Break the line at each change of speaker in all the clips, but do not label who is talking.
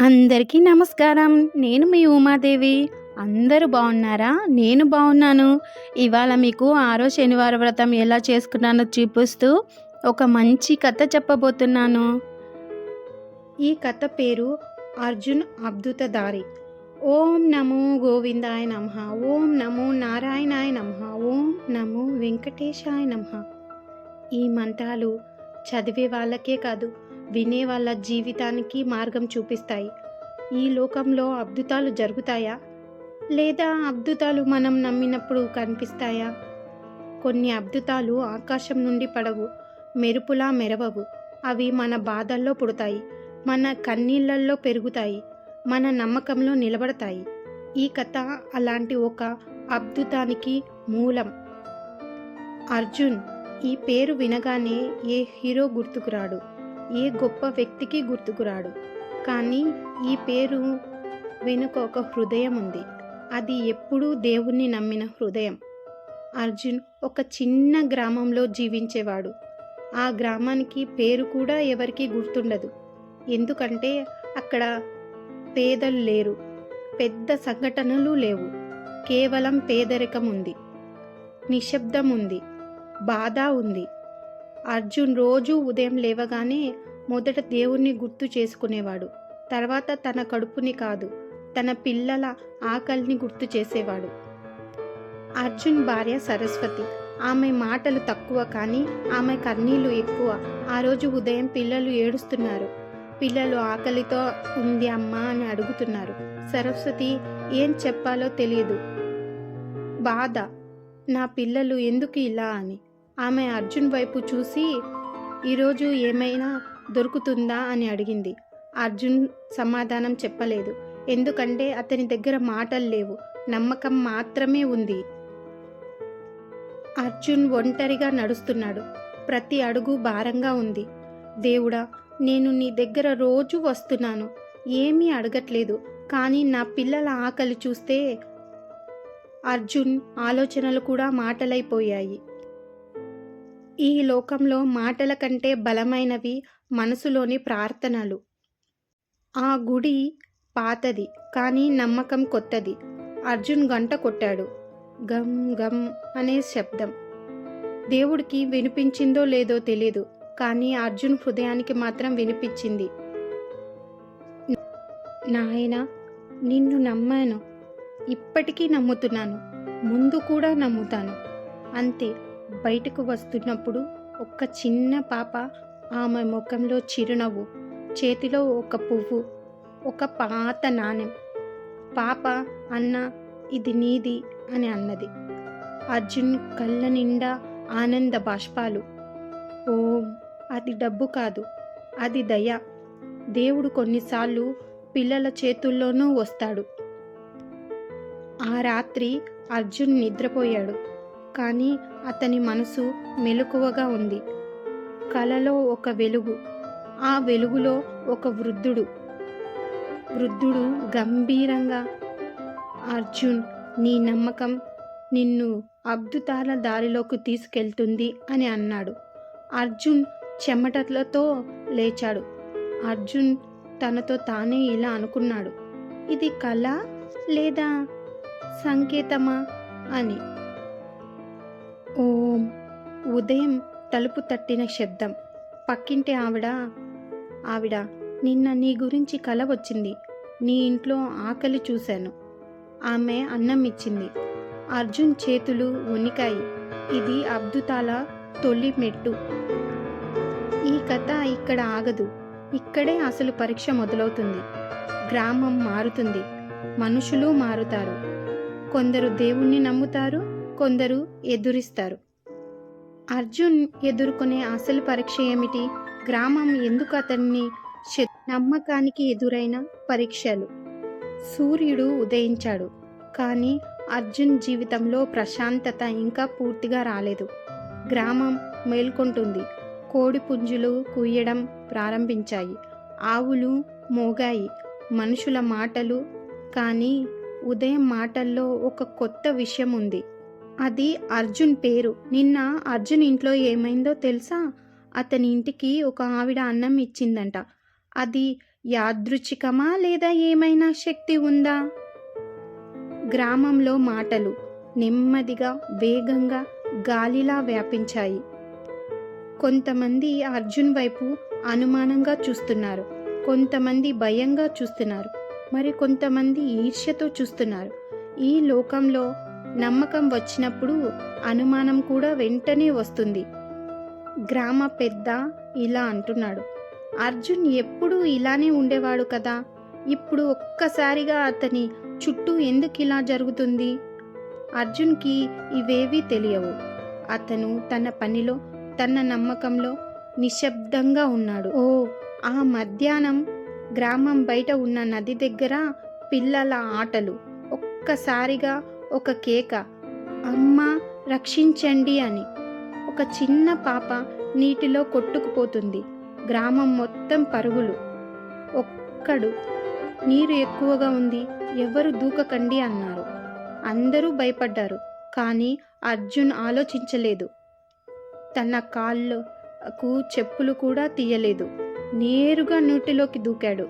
అందరికీ నమస్కారం. నేను మీ ఉమాదేవి. అందరూ బాగున్నారా? నేను బాగున్నాను. ఇవాళ మీకు ఆరో శనివార వ్రతం ఎలా చేసుకున్నానో చూపిస్తూ ఒక మంచి కథ చెప్పబోతున్నాను. ఈ కథ పేరు అర్జున్ అద్భుతదారి. ఓం నమో గోవిందాయ నమ. ఓం నమో నారాయణాయ నమ. ఓం నమో వెంకటేశాయ నమ. ఈ మంత్రాలు చదివే వాళ్ళకే కాదు వినే వాళ్ళ జీవితానికి మార్గం చూపిస్తాయి. ఈ లోకంలో అద్భుతాలు జరుగుతాయా? లేదా అద్భుతాలు మనం నమ్మినప్పుడు కనిపిస్తాయా? కొన్ని అద్భుతాలు ఆకాశం నుండి పడవు మెరుపులా మెరవవు. అవి మన బాధల్లో పుడతాయి మన కన్నీళ్ళల్లో పెరుగుతాయి మన నమ్మకంలో నిలబడతాయి. ఈ కథ అలాంటి ఒక అద్భుతానికి మూలం. అర్జున్ ఈ పేరు వినగానే ఏ హీరో గుర్తుకురాడు ఏ గొప్ప వ్యక్తికి గుర్తుకురాడు. కానీ ఈ పేరు వెనుక ఒక హృదయం ఉంది. అది ఎప్పుడూ దేవుణ్ణి నమ్మిన హృదయం. అర్జున్ ఒక చిన్న గ్రామంలో జీవించేవాడు. ఆ గ్రామానికి పేరు కూడా ఎవరికీ గుర్తుండదు. ఎందుకంటే అక్కడ పేదలు లేరు. పెద్ద సంఘటనలు లేవు. కేవలం పేదరికం ఉంది. నిశ్శబ్దం ఉంది. బాధ ఉంది. అర్జున్ రోజు ఉదయం లేవగానే మొదట దేవుణ్ణి గుర్తు చేసుకునేవాడు. తర్వాత తన కడుపుని కాదు తన పిల్లల ఆకలిని గుర్తు చేసేవాడు. అర్జున్ భార్య సరస్వతి. ఆమె మాటలు తక్కువ కానీ ఆమె కన్నీళ్ళు ఎక్కువ. ఆ రోజు ఉదయం పిల్లలు ఏడుస్తున్నారు. పిల్లలు ఆకలితో ఉంది అమ్మా అని అడుగుతున్నారు. సరస్వతి ఏం చెప్పాలో తెలియదు. బాధ. నా పిల్లలు ఎందుకు ఇలా అని. ఆమె అర్జున్ వైపు చూసి ఈరోజు ఏమైనా దొరుకుతుందా? అని అడిగింది. అర్జున్ సమాధానం చెప్పలేదు. ఎందుకంటే అతని దగ్గర మాటలు లేవు. నమ్మకం మాత్రమే ఉంది. అర్జున్ ఒంటరిగా నడుస్తున్నాడు. ప్రతి అడుగు భారంగా ఉంది. దేవుడా నేను నీ దగ్గర రోజు వస్తున్నాను. ఏమీ అడగట్లేదు. కానీ నా పిల్లల ఆకలి చూస్తే అర్జున్ ఆలోచనలు కూడా మాటలైపోయాయి. ఈ లోకంలో మాటల కంటే బలమైనవి మనసులోని ప్రార్థనలు. ఆ గుడి పాతది కానీ నమ్మకం కొత్తది. అర్జున్ గంట కొట్టాడు. గమ్ గమ్ అనే శబ్దం. దేవుడికి వినిపించిందో లేదో తెలియదు కానీ అర్జున్ హృదయానికి మాత్రం వినిపించింది. నాయన నిన్ను నమ్మాను. ఇప్పటికీ నమ్ముతున్నాను. ముందు కూడా నమ్ముతాను. అంతే. బయటకు వస్తున్నప్పుడు ఒక చిన్న పాప ఆమె ముఖంలో చిరునవ్వు చేతిలో ఒక పువ్వు ఒక పాత నాణెం. పాప అన్న ఇది నీది అని అన్నది. అర్జున్ కళ్ళ నిండా ఆనంద బాష్పాలు. ఓం అది డబ్బు కాదు అది దయ. దేవుడు కొన్నిసార్లు పిల్లల చేతుల్లోనూ వస్తాడు. ఆ రాత్రి అర్జున్ నిద్రపోయాడు. కానీ అతని మనసు మెలకువగా ఉంది. కలలో ఒక వెలుగు. ఆ వెలుగులో ఒక వృద్ధుడు. వృద్ధుడు గంభీరంగా అర్జున్ నీ నమ్మకం నిన్ను అద్భుతాల దారిలోకి తీసుకెళ్తుంది అని అన్నాడు. అర్జున్ చెమటలతో లేచాడు. అర్జున్ తనతో తానే ఇలా అనుకున్నాడు. ఇది కళ లేదా సంకేతమా? అని. ఓం. ఉదయం తలుపు తట్టిన శబ్దం. పక్కింటి ఆవిడ ఆవిడ నిన్న నీ గురించి కల వచ్చింది. నీ ఇంట్లో ఆకలి చూశాను. ఆమె అన్నం ఇచ్చింది. అర్జున్ చేతులు ఉనికాయి ఇది అబ్దుతాల తొలి మెట్టు. ఈ కథ ఇక్కడ ఆగదు. ఇక్కడే అసలు పరీక్ష మొదలవుతుంది. గ్రామం మారుతుంది. మనుషులు మారుతారు. కొందరు దేవుణ్ణి నమ్ముతారు కొందరు ఎదురిస్తారు. అర్జున్ ఎదుర్కొనే అసలు పరీక్ష ఏమిటి? గ్రామం ఎందుకు అతన్ని నమ్మకానికి ఎదురైన పరీక్షలు? సూర్యుడు ఉదయించాడు. కానీ అర్జున్ జీవితంలో ప్రశాంతత ఇంకా పూర్తిగా రాలేదు. గ్రామం మేల్కొంటుంది. కోడి పుంజులు కుయ్యడం ప్రారంభించాయి. ఆవులు మోగాయి. మనుషుల మాటలు కానీ ఉదయం మాటల్లో ఒక కొత్త విషయం ఉంది. అది అర్జున్ పేరు. నిన్న అర్జున్ ఇంట్లో ఏమైందో తెలుసా? అతని ఇంటికి ఒక ఆవిడ అన్నం ఇచ్చిందంట. అది యాదృచ్ఛికమా లేదా ఏమైనా శక్తి ఉందా? గ్రామంలో మాటలు నెమ్మదిగా వేగంగా గాలిలా వ్యాపించాయి. కొంతమంది అర్జున్ వైపు అనుమానంగా చూస్తున్నారు. కొంతమంది భయంగా చూస్తున్నారు. మరి కొంతమంది ఈర్ష్యతో చూస్తున్నారు. ఈ లోకంలో నమ్మకం వచ్చినప్పుడు అనుమానం కూడా వెంటనే వస్తుంది. గ్రామ పెద్ద ఇలా అంటున్నాడు. అర్జున్ ఎప్పుడూ ఇలానే ఉండేవాడు కదా? ఇప్పుడు ఒక్కసారిగా అతని చుట్టూ ఎందుకు ఇలా జరుగుతుంది? అర్జున్కి ఇవేవీ తెలియవు. అతను తన పనిలో తన నమ్మకంలో నిశ్శబ్దంగా ఉన్నాడు. ఓ ఆ మధ్యాహ్నం గ్రామం బయట ఉన్న నది దగ్గర పిల్లల ఆటలు. ఒక్కసారిగా ఒక కేక. అమ్మ రక్షించండి అని. ఒక చిన్న పాప నీటిలో కొట్టుకుపోతుంది. గ్రామం మొత్తం పరుగులు. ఒక్కడు నీరు ఎక్కువగా ఉంది ఎవరు దూకకండి అన్నారు. అందరూ భయపడ్డారు కానీ అర్జున్ ఆలోచించలేదు. తన కాళ్ళకు చెప్పులు కూడా తీయలేదు. నేరుగా నీటిలోకి దూకాడు.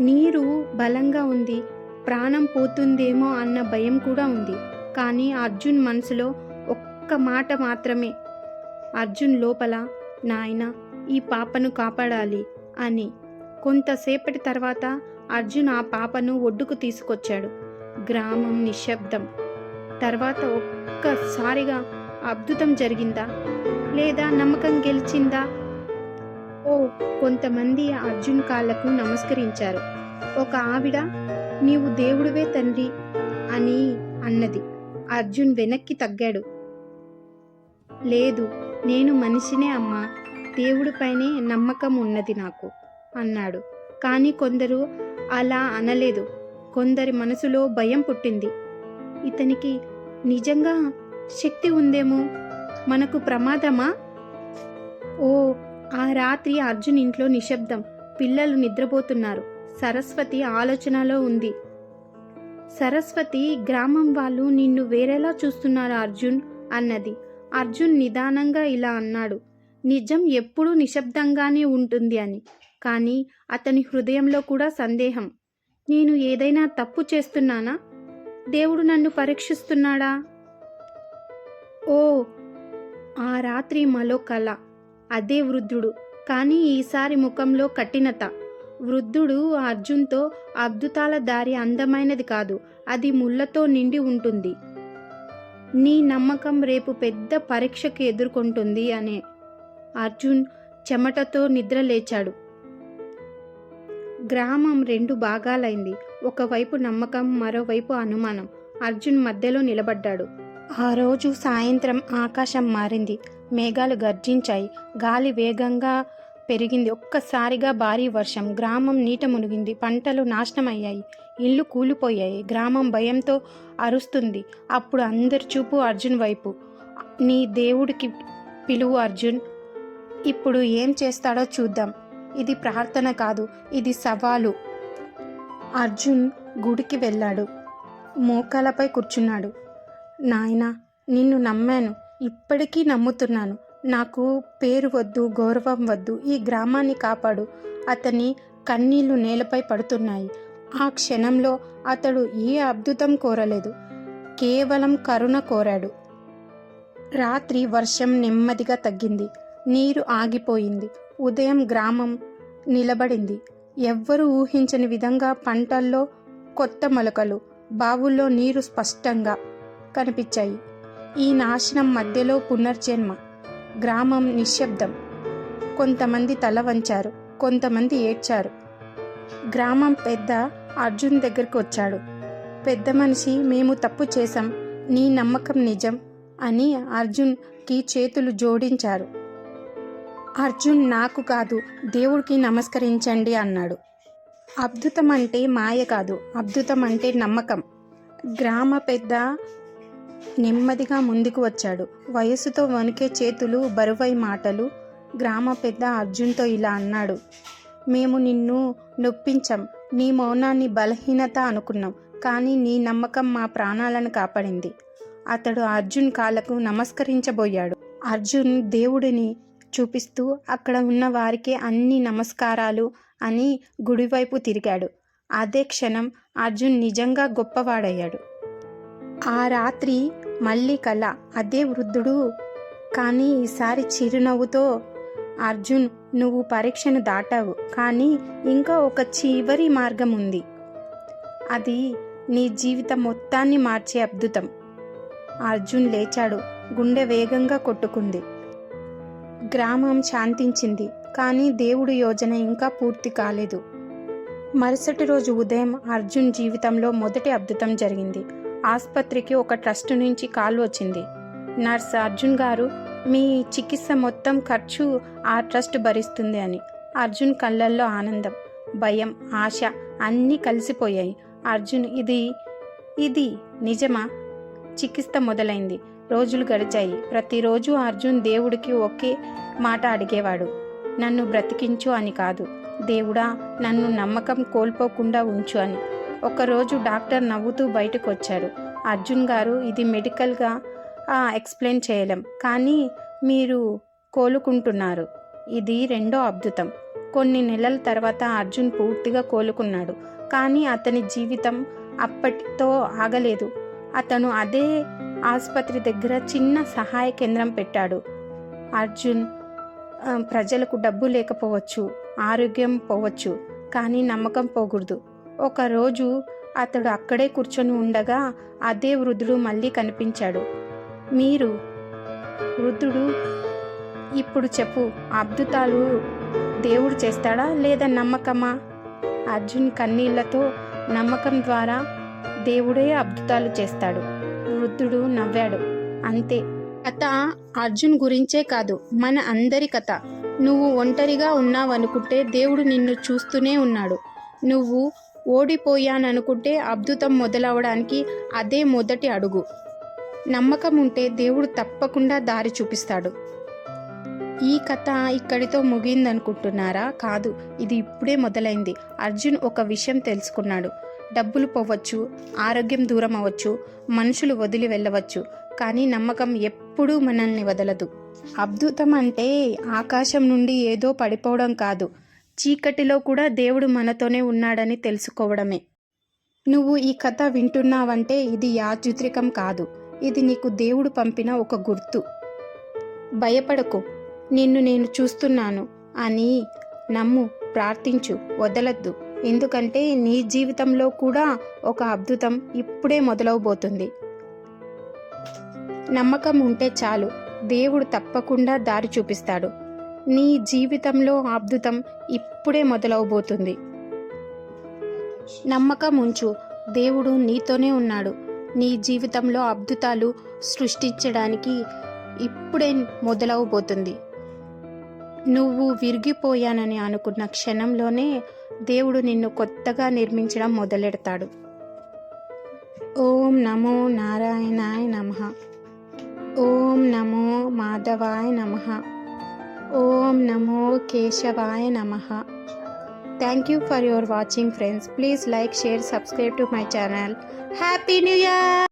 నీరు బలంగా ఉంది ప్రాణం పోతుందేమో అన్న భయం కూడా ఉంది. కానీ అర్జున్ మనసులో ఒక్క మాట మాత్రమే. అర్జున్ లోపల నాయన ఈ పాపను కాపాడాలి అని. కొంతసేపటి తర్వాత అర్జున్ ఆ పాపను ఒడ్డుకు తీసుకొచ్చాడు. గ్రామం నిశ్శబ్దం. తర్వాత ఒక్కసారిగా అద్భుతం జరిగిందా? లేదా నమ్మకం గెలిచిందా? ఓ కొంతమంది అర్జున్ కాళ్ళకు నమస్కరించారు. ఒక ఆవిడ నీవు దేవుడివే తండ్రి అని అన్నది. అర్జున్ వెనక్కి తగ్గాడు. లేదు నేను మనిషినే అమ్మా. దేవుడిపైనే నమ్మకం ఉన్నది నాకు అన్నాడు. కానీ కొందరు అలా అనలేదు. కొందరి మనసులో భయం పుట్టింది. ఇతనికి నిజంగా శక్తి ఉందేమో? మనకు ప్రమాదమా? ఓ ఆ రాత్రి అర్జున్ ఇంట్లో నిశ్శబ్దం. పిల్లలు నిద్రపోతున్నారు. సరస్వతి ఆలోచనలో ఉంది. సరస్వతి గ్రామం వాళ్ళు నిన్ను వేరేలా చూస్తున్నారు అర్జున్ అన్నది. అర్జున్ నిదానంగా ఇలా అన్నాడు. నిజం ఎప్పుడూ నిశ్శబ్దంగానే ఉంటుంది అని. కానీ అతని హృదయంలో కూడా సందేహం. నేను ఏదైనా తప్పు చేస్తున్నానా? దేవుడు నన్ను పరీక్షిస్తున్నాడా? ఓ ఆ రాత్రి మలో కళ అదే వృద్ధుడు. కానీ ఈసారి ముఖంలో కఠినత. వృద్ధుడు అర్జున్తో అద్భుతాల దారి అందమైనది కాదు అది ముళ్ళతో నిండి ఉంటుంది. నీ నమ్మకం రేపు పెద్ద పరీక్షకు ఎదుర్కొంటుంది అనే. అర్జున్ చెమటతో నిద్ర లేచాడు. గ్రామం రెండు భాగాలైంది. ఒకవైపు నమ్మకం మరోవైపు అనుమానం. అర్జున్ మధ్యలో నిలబడ్డాడు. ఆ రోజు సాయంత్రం ఆకాశం మారింది. మేఘాలు గర్జించాయి. గాలి వేగంగా పెరిగింది. ఒక్కసారిగా భారీ వర్షం గ్రామం నీట మునిగింది. పంటలు నాశనమయ్యాయి. ఇల్లు కూలిపోయాయి. గ్రామం భయంతో అరుస్తుంది. అప్పుడు అందరి చూపు అర్జున్ వైపు. నీ దేవుడికి పిలువు అర్జున్. ఇప్పుడు ఏం చేస్తాడో చూద్దాం. ఇది ప్రార్థన కాదు ఇది సవాలు. అర్జున్ గుడికి వెళ్ళాడు. మోకాలపై కూర్చున్నాడు. నాయనా నిన్ను నమ్మాను. ఇప్పటికీ నమ్ముతున్నాను. నాకు పేరు వద్దు గౌరవం వద్దు ఈ గ్రామాన్ని కాపాడు. అతని కన్నీళ్ళు నేలపై పడుతున్నాయి. ఆ క్షణంలో అతడు ఏ అద్భుతం కోరలేదు. కేవలం కరుణ కోరాడు. రాత్రి వర్షం నెమ్మదిగా తగ్గింది. నీరు ఆగిపోయింది. ఉదయం గ్రామం నిలబడింది. ఎవ్వరూ ఊహించని విధంగా పంటల్లో కొత్త మొలకలు బావుల్లో నీరు స్పష్టంగా కనిపించాయి. ఈ నాశనం మధ్యలో పునర్జన్మ. గ్రామం నిశ్శబ్దం. కొంతమంది తల వంచారు కొంతమంది ఏడ్చారు. గ్రామం పెద్ద అర్జున్ దగ్గరికి వచ్చాడు. పెద్ద మనిషి మేము తప్పు చేశాం నీ నమ్మకం నిజం అని అర్జున్కి చేతులు జోడించారు. అర్జున్ నాకు కాదు దేవుడికి నమస్కరించండి అన్నాడు. అద్భుతం అంటే మాయ కాదు అద్భుతం అంటే నమ్మకం. గ్రామ పెద్ద నెమ్మదిగా ముందుకు వచ్చాడు. వయసుతో వణికే చేతులు బరువై మాటలు గ్రామ పెద్ద అర్జున్తో ఇలా అన్నాడు. మేము నిన్ను నొప్పించాం నీ మౌనాన్ని బలహీనత అనుకున్నాం కానీ నీ నమ్మకం మా ప్రాణాలను కాపాడింది. అతడు అర్జున్ కాళ్ళకు నమస్కరించబోయాడు. అర్జున్ దేవుడిని చూపిస్తూ అక్కడ ఉన్న వారికి అన్ని నమస్కారాలు అని గుడివైపు తిరిగాడు. అదే క్షణం అర్జున్ నిజంగా గొప్పవాడయ్యాడు. ఆ రాత్రి మళ్ళీ కల అదే వృద్ధుడు. కానీ ఈసారి చిరునవ్వుతో అర్జున్ నువ్వు పరీక్షను దాటావు. కానీ ఇంకా ఒక చివరి మార్గం ఉంది అది నీ జీవితం మొత్తాన్ని మార్చే అద్భుతం. అర్జున్ లేచాడు. గుండె వేగంగా కొట్టుకుంది. గ్రామం శాంతించింది. కానీ దేవుడి యోజన ఇంకా పూర్తి కాలేదు. మరుసటి రోజు ఉదయం అర్జున్ జీవితంలో మొదటి అద్భుతం జరిగింది. ఆసుపత్రికి ఒక ట్రస్ట్ నుంచి కాల్ వచ్చింది. నర్స్ అర్జున్ గారు మీ చికిత్స మొత్తం ఖర్చు ఆ ట్రస్ట్ భరిస్తుంది అని. అర్జున్ కళ్ళల్లో ఆనందం భయం ఆశ అన్నీ కలిసిపోయాయి. అర్జున్ ఇది ఇది నిజమా? చికిత్స మొదలైంది. రోజులు గడిచాయి. ప్రతిరోజు అర్జున్ దేవుడికి ఒకే మాట అడిగేవాడు. నన్ను బ్రతికించు అని కాదు. దేవుడా నన్ను నమ్మకం కోల్పోకుండా ఉంచు అని. ఒకరోజు డాక్టర్ నవ్వుతూ బయటకు వచ్చాడు అర్జున్ గారు ఇది మెడికల్గా ఎక్స్ప్లెయిన్ చేయలేం. కానీ మీరు కోలుకుంటున్నారు. ఇది రెండో అద్భుతం. కొన్ని నెలల తర్వాత అర్జున్ పూర్తిగా కోలుకున్నాడు. కానీ అతని జీవితం అప్పటితో ఆగలేదు. అతను అదే ఆసుపత్రి దగ్గర చిన్న సహాయ కేంద్రం పెట్టాడు. అర్జున్ ప్రజలకు డబ్బు లేకపోవచ్చు ఆరోగ్యం పోవచ్చు కానీ నమ్మకం పోకూడదు. ఒకరోజు అతడు అక్కడే కూర్చొని ఉండగా అదే వృద్ధుడు మళ్ళీ కనిపించాడు. మీరు వృద్ధుడు ఇప్పుడు చెప్పు అద్భుతాలు దేవుడు చేస్తాడా లేదా నమ్మకమా? అర్జున్ కన్నీళ్ళతో నమ్మకం ద్వారా దేవుడే అద్భుతాలు చేస్తాడు. వృద్ధుడు నవ్వాడు. అంతే. కథ అర్జున్ గురించే కాదు మన అందరి కథ. నువ్వు ఒంటరిగా ఉన్నావనుకుంటే దేవుడు నిన్ను చూస్తూనే ఉన్నాడు. నువ్వు ఓడిపోయాననుకుంటే అద్భుతం మొదలవడానికి అదే మొదటి అడుగు. నమ్మకం ఉంటే దేవుడు తప్పకుండా దారి చూపిస్తాడు. ఈ కథ ఇక్కడితో ముగిందనుకుంటున్నారా? కాదు ఇది ఇప్పుడే మొదలైంది. అర్జున్ ఒక విషయం తెలుసుకున్నాడు. డబ్బులు పోవచ్చు ఆరోగ్యం దూరం అవ్వచ్చు మనుషులు వదిలి వెళ్ళవచ్చు కానీ నమ్మకం ఎప్పుడూ మనల్ని వదలదు. అద్భుతం అంటే ఆకాశం నుండి ఏదో పడిపోవడం కాదు. చీకటిలో కూడా దేవుడు మనతోనే ఉన్నాడని తెలుసుకోవడమే. నువ్వు ఈ కథ వింటున్నావంటే ఇది యాదృత్రికం కాదు. ఇది నీకు దేవుడు పంపిన ఒక గుర్తు. భయపడకు. నిన్ను నేను చూస్తున్నాను. అని నమ్ము ప్రార్థించు వదలద్దు. ఎందుకంటే నీ జీవితంలో కూడా ఒక అద్భుతం ఇప్పుడే మొదలవబోతుంది. నమ్మకం ఉంటే చాలు. దేవుడు తప్పకుండా దారి చూపిస్తాడు. నీ జీవితంలో అద్భుతం ఇప్పుడే మొదలవబోతుంది. నమ్మకం ఉంచు దేవుడు నీతోనే ఉన్నాడు. నీ జీవితంలో అద్భుతాలు సృష్టించడానికి ఇప్పుడే మొదలవబోతుంది. నువ్వు విరిగిపోయానని అనుకున్న క్షణంలోనే దేవుడు నిన్ను కొత్తగా నిర్మించడం మొదలెడతాడు. ఓం నమో నారాయణాయ నమ. ఓం నమో మాధవాయ నమ. ఓం నమో కేశవాయ నమ. Thank you for your watching friends please like share subscribe to my channel happy new year